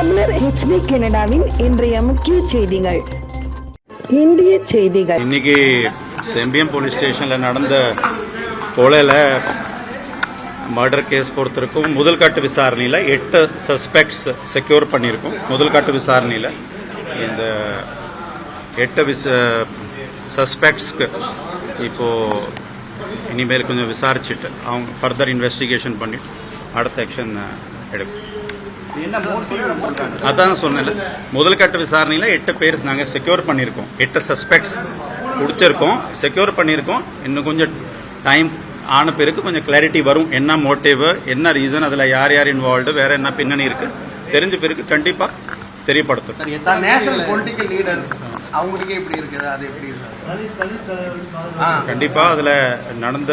தமிழர் ஹெச்டி கனடாவின் இன்றைய முக்கிய செய்திகள். இந்திய செய்திகள். இன்னைக்கு செம்பியம் போலீஸ் ஸ்டேஷனில் நடந்த கொலையில் மர்டர் கேஸ் பொறுத்திருக்கும் முதல் கட்டு விசாரணையில் எட்டு சஸ்பெக்ட்ஸ் செக்யூர் பண்ணியிருக்கோம். முதல் கட்டு விசாரணையில் இந்த எட்டு விச சஸ்பெக்ட்ஸ்க்கு இப்போது இனிமேல் கொஞ்சம் விசாரிச்சுட்டு அவங்க ஃபர்தர் இன்வெஸ்டிகேஷன் பண்ணிட்டு அடுத்த ஆக்ஷன் எடுக்கும். அதான் சொன்னேன்ல. முதல் கட்ட விசாரணையில் எட்டு பேர் நாங்கள் செக்யூர் பண்ணியிருக்கோம். எட்டு சஸ்பெக்ட்ஸ் பிடிச்சிருக்கோம். செக்யூர் பண்ணியிருக்கோம். இன்னும் கொஞ்சம் டைம் ஆன பிறகு கொஞ்சம் கிளாரிட்டி வரும். என்ன மோட்டிவ் என்ன ரீசன் அதில் யார் யார் இன்வால்வ்டு வேற என்ன பின்னணி இருக்கு தெரிஞ்ச பிறகு கண்டிப்பாக தெரியப்படுத்தும் சார் நேஷனல் பொலிட்டிக்கல் லீடர் அவங்களுக்கே இப்படி இருக்குது அது எப்படி சார்? ஆ. கண்டிப்பாக அதில் நடந்த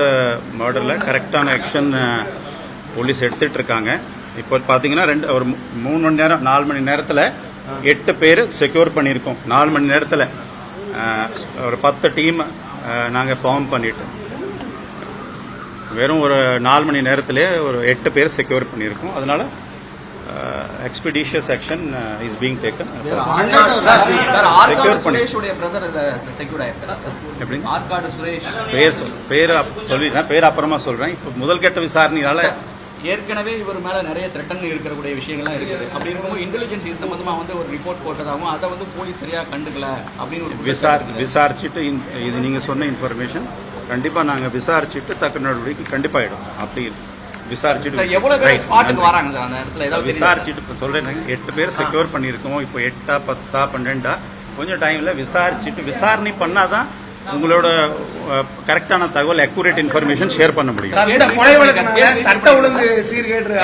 மர்டரில் கரெக்டான ஆக்ஷன் போலீஸ் எடுத்துட்டு இருக்காங்க. இப்போ பார்த்தீங்கன்னா ரெண்டு ஒரு மூணு மணி நேரம் நாலு மணி நேரத்தில் எட்டு பேர் செக்யூர் பண்ணியிருக்கோம். நாலு மணி நேரத்தில் ஒரு பத்து டீம் நாங்கள் ஃபார்ம் பண்ணிட்டு. வெறும் ஒரு நாலு மணி நேரத்திலே ஒரு எட்டு பேர் செக்யூர் பண்ணியிருக்கோம். அதனால expeditious action is being taken secure பண்ணி எப்படி? பேர் பேர் சொல்லிடுறேன் பேர் அப்புறமா சொல்றேன். இப்போ முதல் கட்ட விசாரணையால ஏற்கனவே இவர் மேல நிறைய த்ரெட்டன் இருக்கக்கூடிய விஷயங்கள்லாம் இருக்குது. அப்படி இருக்கும்போது இன்டெலிஜென்ஸ் இது சம்பந்தமா வந்து ஒரு ரிப்போர்ட் போட்டதாகவும் அதை வந்து போலீஸ் சரியா கண்டுக்கல அப்படின்னு ஒரு விசார் விசாரிச்சுட்டு இது நீங்க சொன்ன இன்ஃபர்மேஷன் கண்டிப்பா நாங்க விசாரிச்சுட்டு தக்க நடவடிக்கை கண்டிப்பா எடுக்கும் அப்படி விசாரிச்சுட்டு சார், எவ்வளவு? விசாரிச்சுட்டு சொல்றேன் எட்டு பேர் செக்யூர் பண்ணியிருக்கோம். இப்போ எட்டா பத்தா பன்னெண்டா கொஞ்சம் டைம்ல விசாரிச்சுட்டு விசாரணை பண்ணாதான் உங்களோட கரெக்டான தகவல் அக்யூரேட் இன்ஃபர்மேஷன் ஷேர் பண்ண முடியும். சட்ட ஒழுங்கு சீர்கேடு